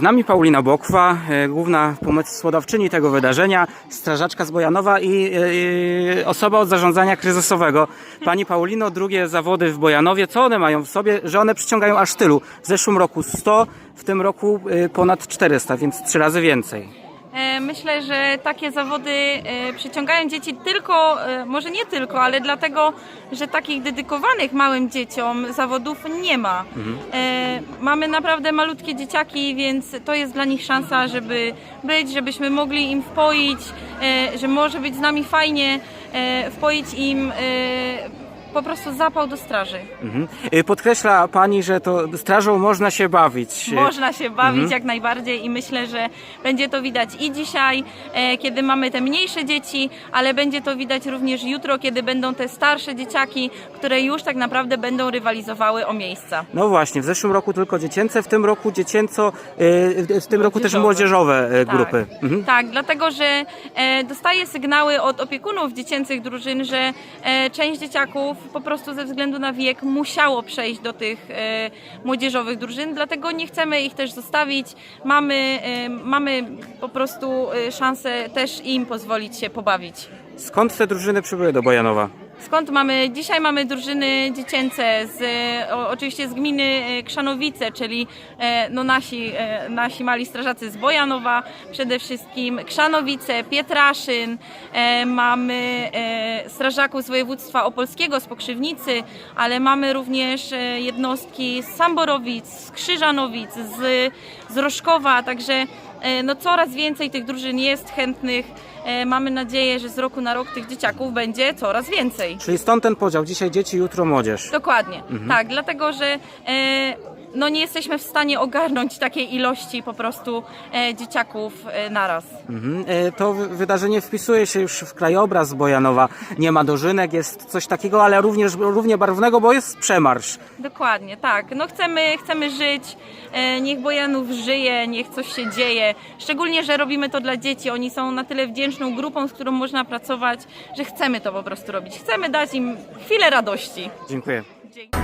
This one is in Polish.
Z nami Paulina Bokwa, e, główna pomysłodawczyni tego wydarzenia, strażaczka z Bojanowa i e, osoba od zarządzania kryzysowego. Pani Paulino, drugie zawody w Bojanowie, co one mają w sobie, że one przyciągają aż tylu? W zeszłym roku 100, w tym roku e, ponad 400, więc trzy razy więcej. Myślę, że takie zawody e, przyciągają dzieci tylko, e, może nie tylko, ale dlatego, że takich dedykowanych małym dzieciom zawodów nie ma. E, Mamy naprawdę malutkie dzieciaki, więc to jest dla nich szansa, żeby być, żebyśmy mogli im wpoić, że może być z nami fajnie, wpoić im po prostu zapał do straży. Mhm. E, Podkreśla Pani, że to strażą można się bawić. Można się bawić jak najbardziej i myślę, że będzie to widać i dzisiaj, e, kiedy mamy te mniejsze dzieci, ale będzie to widać również jutro, kiedy będą te starsze dzieciaki, które już tak naprawdę będą rywalizowały o miejsca. No właśnie, w zeszłym roku tylko dziecięce, w tym roku dziecięco, e, w tym roku też Młodzieżowe. e, grupy. Mhm. Tak, dlatego że e, dostaję sygnały od opiekunów dziecięcych drużyn, że e, część dzieciaków po prostu ze względu na wiek musiało przejść do tych e, młodzieżowych drużyn, dlatego nie chcemy ich też zostawić. Mamy, e, mamy po prostu e, szansę też im pozwolić się pobawić. Skąd te drużyny przybyły do Bojanowa? Skąd mamy? Dzisiaj mamy drużyny dziecięce, z, o, oczywiście z gminy e, Krzanowice, czyli e, no nasi, e, nasi mali strażacy z Bojanowa przede wszystkim, Krzanowice, Pietraszyn, e, mamy e, strażaków z województwa opolskiego, z Pokrzywnicy, ale mamy również e, jednostki z Samborowic, z Krzyżanowic, z, z Roszkowa, także no coraz więcej tych drużyn jest chętnych. E, Mamy nadzieję, że z roku na rok tych dzieciaków będzie coraz więcej. Czyli stąd ten podział, dzisiaj dzieci, jutro młodzież. Dokładnie, tak, dlatego że e, no nie jesteśmy w stanie ogarnąć takiej ilości po prostu e, dzieciaków e, naraz. Mhm. E, To wy- wydarzenie wpisuje się już w krajobraz Bojanowa. Nie ma dożynek, jest coś takiego, ale również równie barwnego, bo jest przemarsz. Dokładnie, tak. No chcemy, chcemy żyć, e, niech Bojanów żyje, niech coś się dzieje. Szczególnie, że robimy to dla dzieci. Oni są na tyle wdzięczną grupą, z którą można pracować, że chcemy to po prostu robić. Chcemy dać im chwilę radości. Dziękuję. Dzięki.